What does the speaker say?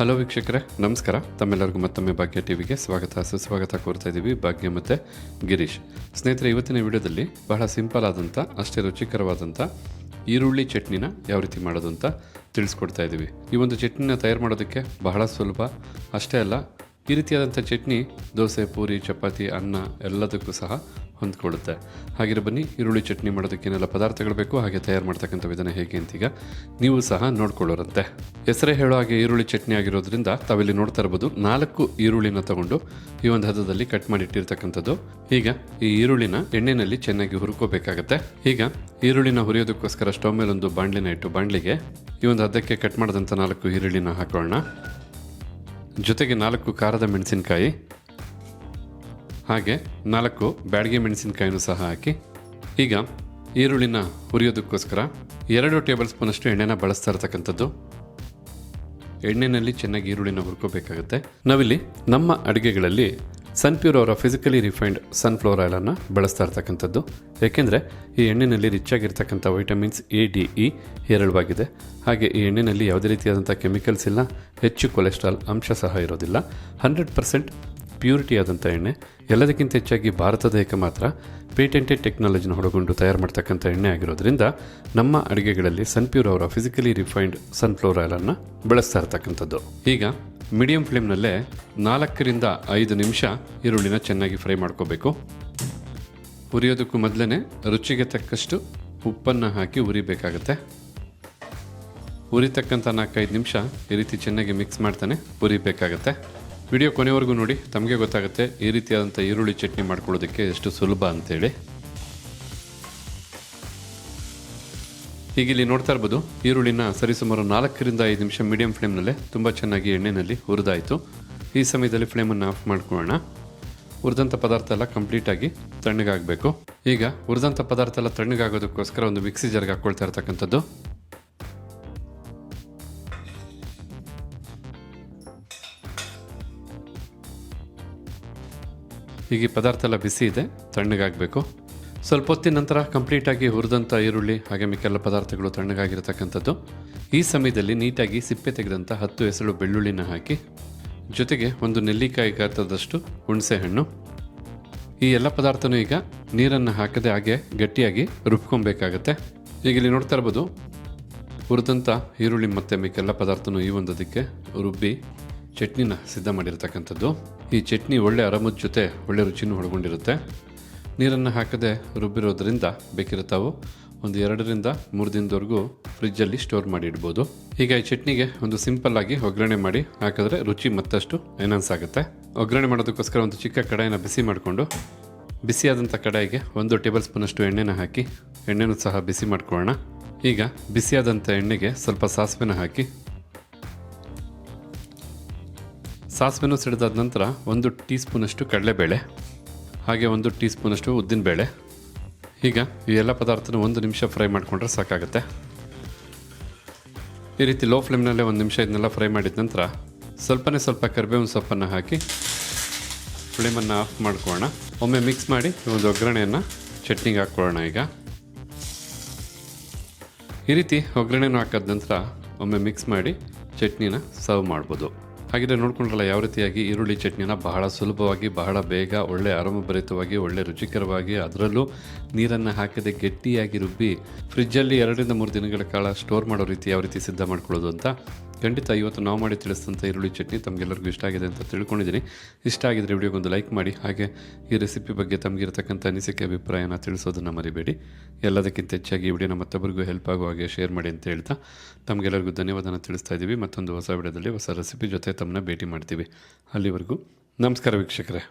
Hello ವೀಕ್ಷಕರೇ, ನಮಸ್ಕಾರ. ತಮ್ಮೆಲ್ಲರಿಗೂ ಮತ್ತೊಮ್ಮೆ ಭಾಗ್ಯ ಟಿವಿಗೆ ಸ್ವಾಗತ. ಸುಸ್ವಾಗತ ಕೋರ್ತಾ ಇದ್ದೀವಿ ಭಾಗ್ಯ ಮತ್ತು ಗಿರೀಶ್. ಸ್ನೇಹಿತರೆ, ಇವತ್ತಿನ ವಿಡಿಯೋದಲ್ಲಿ ಬಹಳ ಸಿಂಪಲ್ ಆದಂಥ ಅಷ್ಟೇ ರುಚಿಕರವಾದಂಥ ಈರುಳ್ಳಿ ಚಟ್ನಿನ ಯಾವ ರೀತಿ ಮಾಡೋದು ಅಂತ ತಿಳಿಸ್ಕೊಡ್ತಾ ಇದ್ದೀವಿ. ಈ ಒಂದು ಚಟ್ನಿನ ತಯಾರು ಮಾಡೋದಕ್ಕೆ ಬಹಳ ಸುಲಭ. ಅಷ್ಟೇ ಅಲ್ಲ, ಈ ರೀತಿಯಾದಂಥ ಚಟ್ನಿ, ದೋಸೆ, ಪೂರಿ, ಚಪಾತಿ, ಅನ್ನ ಎಲ್ಲದಕ್ಕೂ ಸಹ ಹೊಂದ್ಕೊಳ್ಳುತ್ತೆ. ಹಾಗಿರೋ ಬನ್ನಿ, ಈರುಳ್ಳಿ ಚಟ್ನಿ ಮಾಡೋದಕ್ಕೆ ಏನೆಲ್ಲ ಪದಾರ್ಥಗಳು ಬೇಕು, ಹಾಗೆ ತಯಾರು ಮಾಡ್ತಕ್ಕಂಥ ವಿಧಾನ ಹೇಗೆ ಅಂತೀಗ ನೀವು ಸಹ ನೋಡ್ಕೊಳ್ಳೋರಂತೆ. ಹೆಸರೇ ಹೇಳೋ ಹಾಗೆ ಈರುಳ್ಳಿ ಚಟ್ನಿ ಆಗಿರೋದ್ರಿಂದ ತಾವಿಲ್ಲಿ ನೋಡ್ತಾ ಇರ್ಬೋದು, ನಾಲ್ಕು ಈರುಳ್ಳಿನ ತಗೊಂಡು ಈ ಒಂದು ಹದದಲ್ಲಿ ಕಟ್ ಮಾಡಿ ಇಟ್ಟಿರ್ತಕ್ಕಂಥದ್ದು. ಈಗ ಈ ಈರುಳ್ಳಿನ ಎಣ್ಣೆನಲ್ಲಿ ಚೆನ್ನಾಗಿ ಹುರ್ಕೋಬೇಕಾಗತ್ತೆ. ಈಗ ಈರುಳ್ಳಿನ ಹುರಿಯೋದಕ್ಕೋಸ್ಕರ ಸ್ಟವ್ ಮೇಲೆ ಒಂದು ಬಾಣಲಿನ ಇಟ್ಟು ಬಾಣಲಿಗೆ ಈ ಒಂದು ಹದಕ್ಕೆ ಕಟ್ ಮಾಡಿದಂಥ ನಾಲ್ಕು ಈರುಳ್ಳಿನ ಹಾಕೋಣ ಜೊತೆಗೆ ನಾಲ್ಕು ಖಾರದ ಮೆಣಸಿನಕಾಯಿ. ಹಾಗೆ ನಾಲ್ಕು ಬ್ಯಾಡಗೆ ಮೆಣಸಿನಕಾಯಿನೂ ಸಹ ಹಾಕಿ, ಈಗ ಈರುಳ್ಳಿನ ಹುರಿಯೋದಕ್ಕೋಸ್ಕರ ಎರಡು ಟೇಬಲ್ ಸ್ಪೂನಷ್ಟು ಎಣ್ಣೆನ ಬಳಸ್ತಾ ಇರತಕ್ಕಂಥದ್ದು. ಎಣ್ಣೆನಲ್ಲಿ ಚೆನ್ನಾಗಿ ಈರುಳ್ಳಿನ ಹುರ್ಕೋಬೇಕಾಗುತ್ತೆ. ನಾವಿಲ್ಲಿ ನಮ್ಮ ಅಡುಗೆಗಳಲ್ಲಿ ಸನ್ಪ್ಯೂರ್ ಅವರ ಫಿಸಿಕಲಿ ರಿಫೈನ್ಡ್ ಸನ್ಫ್ಲವರ್ ಆಯಿಲನ್ನು ಬಳಸ್ತಾ ಇರ್ತಕ್ಕಂಥದ್ದು. ಏಕೆಂದರೆ ಈ ಎಣ್ಣೆಯಲ್ಲಿ ರಿಚ್ ಆಗಿರ್ತಕ್ಕಂಥ ವೈಟಮಿನ್ಸ್ ಎ ಡಿ ಇ ಹೇರಳವಾಗಿದೆ. ಹಾಗೆ ಈ ಎಣ್ಣೆಯಲ್ಲಿ ಯಾವುದೇ ರೀತಿಯಾದಂಥ ಕೆಮಿಕಲ್ಸ್ ಇಲ್ಲ, ಹೆಚ್ಚು ಕೊಲೆಸ್ಟ್ರಾಲ್ ಅಂಶ ಸಹ ಇರೋದಿಲ್ಲ. ಹಂಡ್ರೆಡ್ ಪರ್ಸೆಂಟ್ ಪ್ಯೂರಿಟಿ ಆದಂಥ ಎಣ್ಣೆ. ಎಲ್ಲದಕ್ಕಿಂತ ಹೆಚ್ಚಾಗಿ ಭಾರತದ ಏಕಮಾತ್ರ ಮಾತ್ರ ಪೇಟೆಂಟೆಡ್ ಟೆಕ್ನಾಲಜಿನ ಹೊಡಗೊಂಡು ತಯಾರು ಮಾಡ್ತಕ್ಕಂಥ ಎಣ್ಣೆ ಆಗಿರೋದ್ರಿಂದ ನಮ್ಮ ಅಡುಗೆಗಳಲ್ಲಿ ಸನ್ಪ್ಯೂರ್ ಅವರ ಫಿಸಿಕಲಿ ರಿಫೈನ್ಡ್ ಸನ್ಫ್ಲವರ್ ಆಯಿಲನ್ನು ಬಳಸ್ತಾ ಇರ್ತಕ್ಕಂಥದ್ದು. ಈಗ ಮೀಡಿಯಂ ಫ್ಲೇಮ್ನಲ್ಲೇ ನಾಲ್ಕರಿಂದ ಐದು ನಿಮಿಷ ಈರುಳ್ಳಿನ ಚೆನ್ನಾಗಿ ಫ್ರೈ ಮಾಡ್ಕೋಬೇಕು. ಹುರಿಯೋದಕ್ಕೂ ಮೊದಲೇ ರುಚಿಗೆ ತಕ್ಕಷ್ಟು ಉಪ್ಪನ್ನು ಹಾಕಿ ಉರಿಬೇಕಾಗತ್ತೆ ಉರಿತಕ್ಕಂಥ ನಾಲ್ಕೈದು ನಿಮಿಷ ಈ ರೀತಿ ಚೆನ್ನಾಗಿ ಮಿಕ್ಸ್ ಮಾಡ್ತಾನೆ ಉರಿಬೇಕಾಗತ್ತೆ ವಿಡಿಯೋ ಕೊನೆವರೆಗೂ ನೋಡಿ, ತಮಗೆ ಗೊತ್ತಾಗುತ್ತೆ ಈ ರೀತಿಯಾದಂಥ ಈರುಳ್ಳಿ ಚಟ್ನಿ ಮಾಡ್ಕೊಳ್ಳೋದಕ್ಕೆ ಎಷ್ಟು ಸುಲಭ ಅಂತೇಳಿ. ಈಗ ಇಲ್ಲಿ ನೋಡ್ತಾ ಇರ್ಬೋದು, ಈರುಳ್ಳಿನ ಸರಿಸುಮಾರು ನಾಲ್ಕರಿಂದ ಐದು ನಿಮಿಷ ಮೀಡಿಯಂ ಫ್ಲೇಮ್ನಲ್ಲೇ ತುಂಬ ಚೆನ್ನಾಗಿ ಎಣ್ಣೆಯಲ್ಲಿ ಹುರಿದಾಯಿತು. ಈ ಸಮಯದಲ್ಲಿ ಫ್ಲೇಮನ್ನು ಆಫ್ ಮಾಡ್ಕೊಳ್ಳೋಣ. ಹುರಿದಂಥ ಪದಾರ್ಥ ಎಲ್ಲ ಕಂಪ್ಲೀಟಾಗಿ ತಣ್ಣಗಾಗಬೇಕು. ಈಗ ಹುರಿದಂಥ ಪದಾರ್ಥ ಎಲ್ಲ ತಣ್ಣಗಾಗೋದಕ್ಕೋಸ್ಕರ ಒಂದು ಮಿಕ್ಸಿ ಜಾರ್ಗೆ ಹಾಕ್ಕೊಳ್ತಾ ಇರ್ತಕ್ಕಂಥದ್ದು. ಈಗ ಈ ಪದಾರ್ಥ ಎಲ್ಲ ಬಿಸಿ ಇದೆ, ತಣ್ಣಗಾಗಬೇಕು. ಸ್ವಲ್ಪ ಹೊತ್ತಿನ ನಂತರ ಕಂಪ್ಲೀಟಾಗಿ ಹುರಿದಂಥ ಈರುಳ್ಳಿ, ಹಾಗೆ ಮಿಕ್ಕೆಲ್ಲ ಪದಾರ್ಥಗಳು ತಣ್ಣಗಾಗಿರತಕ್ಕಂಥದ್ದು. ಈ ಸಮಯದಲ್ಲಿ ನೀಟಾಗಿ ಸಿಪ್ಪೆ ತೆಗೆದಂಥ ಹತ್ತು ಹೆಸರು ಬೆಳ್ಳುಳ್ಳಿನ ಹಾಕಿ, ಜೊತೆಗೆ ಒಂದು ನೆಲ್ಲಿಕಾಯಿ ಗಾತ್ರದಷ್ಟು ಹುಣಸೆಹಣ್ಣು. ಈ ಎಲ್ಲ ಪದಾರ್ಥನೂ ಈಗ ನೀರನ್ನು ಹಾಕದೆ ಹಾಗೆ ಗಟ್ಟಿಯಾಗಿ ರುಬ್ಕೊಬೇಕಾಗತ್ತೆ. ಈಗ ಇಲ್ಲಿ ನೋಡ್ತಾ ಇರ್ಬೋದು, ಹುರಿದಂಥ ಈರುಳ್ಳಿ ಮತ್ತು ಮಿಕ್ಕೆಲ್ಲ ಪದಾರ್ಥನೂ ಈ ಒಂದದಕ್ಕೆ ರುಬ್ಬಿ ಚಟ್ನಿನ ಸಿದ್ಧ ಮಾಡಿರ್ತಕ್ಕಂಥದ್ದು. ಈ ಚಟ್ನಿ ಒಳ್ಳೆ ಅರಮದ ಜೊತೆ ಒಳ್ಳೆ ರುಚಿನೂ ಒಳಗೊಂಡಿರುತ್ತೆ. ನೀರನ್ನು ಹಾಕದೆ ರುಬ್ಬಿರೋದ್ರಿಂದ ಬೇಕಿರುತ್ತಾವು ತಾವು ಒಂದು ಎರಡರಿಂದ ಮೂರು ದಿನದವರೆಗೂ ಫ್ರಿಜ್ಜಲ್ಲಿ ಸ್ಟೋರ್ ಮಾಡಿ ಇಡ್ಬೋದು. ಈಗ ಈ ಚಟ್ನಿಗೆ ಒಂದು ಸಿಂಪಲ್ಲಾಗಿ ಒಗ್ಗರಣೆ ಮಾಡಿ ಹಾಕಿದ್ರೆ ರುಚಿ ಮತ್ತಷ್ಟು ಎನನ್ಸ್ ಆಗುತ್ತೆ. ಒಗ್ಗರಣೆ ಮಾಡೋದಕ್ಕೋಸ್ಕರ ಒಂದು ಚಿಕ್ಕ ಕಡಾಯಿನ ಬಿಸಿ ಮಾಡಿಕೊಂಡು ಬಿಸಿಯಾದಂಥ ಕಡಾಯಿಗೆ ಒಂದು ಟೇಬಲ್ ಸ್ಪೂನಷ್ಟು ಎಣ್ಣೆನ ಹಾಕಿ, ಎಣ್ಣೆನೂ ಸಹ ಬಿಸಿ ಮಾಡ್ಕೊಳ್ಳೋಣ. ಈಗ ಬಿಸಿಯಾದಂಥ ಎಣ್ಣೆಗೆ ಸ್ವಲ್ಪ ಸಾಸಿವೆನ ಹಾಕಿ ಸಾಸಿವೆನೂ ಸಿಡಿದಾದ ನಂತರ ಒಂದು ಟೀ ಸ್ಪೂನಷ್ಟು ಕಡಲೆಬೇಳೆ, ಹಾಗೆ ಒಂದು ಟೀ ಸ್ಪೂನಷ್ಟು ಉದ್ದಿನಬೇಳೆ. ಈಗ ಈ ಎಲ್ಲ ಪದಾರ್ಥನ ಒಂದು ನಿಮಿಷ ಫ್ರೈ ಮಾಡಿಕೊಂಡ್ರೆ ಸಾಕಾಗುತ್ತೆ. ಈ ರೀತಿ ಲೋ ಫ್ಲೇಮ್ನಲ್ಲೇ ಒಂದು ನಿಮಿಷ ಇದನ್ನೆಲ್ಲ ಫ್ರೈ ಮಾಡಿದ ನಂತರ ಸ್ವಲ್ಪನೇ ಸ್ವಲ್ಪ ಕರಿಬೇವಿನ ಸೊಪ್ಪನ್ನು ಹಾಕಿ ಫ್ಲೇಮನ್ನು ಆಫ್ ಮಾಡ್ಕೊಳ್ಳೋಣ. ಒಮ್ಮೆ ಮಿಕ್ಸ್ ಮಾಡಿ ಒಂದು ಒಗ್ಗರಣೆಯನ್ನು ಚಟ್ನಿಗೆ ಹಾಕ್ಕೊಳ್ಳೋಣ ಈಗ. ಈ ರೀತಿ ಒಗ್ಗರಣೆನೂ ಹಾಕಿದ ನಂತರ ಒಮ್ಮೆ ಮಿಕ್ಸ್ ಮಾಡಿ ಚಟ್ನಿನ ಸರ್ವ್ ಮಾಡ್ಬೋದು. ಹಾಗಿದ್ರೆ ನೋಡ್ಕೊಂಡ್ರಲ್ಲ, ಯಾವ ರೀತಿಯಾಗಿ ಈರುಳ್ಳಿ ಚಟ್ನಿನ ಬಹಳ ಸುಲಭವಾಗಿ, ಬಹಳ ಬೇಗ, ಒಳ್ಳೆ ಆರಾಮಭರಿತವಾಗಿ ಒಳ್ಳೆ ರುಚಿಕರವಾಗಿ ಅದರಲ್ಲೂ ನೀರನ್ನು ಹಾಕದೆ ಗಟ್ಟಿಯಾಗಿ ರುಬ್ಬಿ ಫ್ರಿಜ್ಜಲ್ಲಿ ಎರಡರಿಂದ ಮೂರು ದಿನಗಳ ಕಾಲ ಸ್ಟೋರ್ ಮಾಡೋ ರೀತಿ ಯಾವ ರೀತಿ ಸಿದ್ಧ ಮಾಡ್ಕೊಳ್ಳೋದು ಅಂತ ಖಂಡಿತ ಇವತ್ತು ನಾವು ಮಾಡಿ ತಿಳಿಸಿದಂಥ ಈರುಳ್ಳಿ ಚಟ್ನಿ ತಮಗೆಲ್ಲರಿಗೂ ಇಷ್ಟ ಆಗಿದೆ ಅಂತ ತಿಳ್ಕೊಂಡಿದ್ದೀನಿ. ಇಷ್ಟ ಆಗಿದ್ರೆ ವಿಡಿಯೋಗೊಂದು ಲೈಕ್ ಮಾಡಿ, ಹಾಗೆ ಈ ರೆಸಿಪಿ ಬಗ್ಗೆ ತಮಗಿರತಕ್ಕಂಥ ಅನಿಸಿಕೆ, ಅಭಿಪ್ರಾಯನ ತಿಳಿಸೋದನ್ನು ಮರಿಬೇಡಿ. ಎಲ್ಲದಕ್ಕಿಂತ ಹೆಚ್ಚಾಗಿ ಈ ವಿಡಿಯೋನ ಮತ್ತೊಬ್ಬರಿಗೂ ಹೆಲ್ಪ್ ಆಗೋ ಹಾಗೆ ಶೇರ್ ಮಾಡಿ ಅಂತ ಹೇಳ್ತಾ ತಮಗೆಲ್ಲರಿಗೂ ಧನ್ಯವಾದನ ತಿಳಿಸ್ತಾ ಇದ್ದೀವಿ. ಮತ್ತೊಂದು ಹೊಸ ವಿಡಿಯೋದಲ್ಲಿ ಹೊಸ ರೆಸಿಪಿ ಜೊತೆ ತಮ್ಮನ್ನ ಭೇಟಿ ಮಾಡ್ತೀವಿ. ಅಲ್ಲಿವರೆಗೂ ನಮಸ್ಕಾರ ವೀಕ್ಷಕರೇ.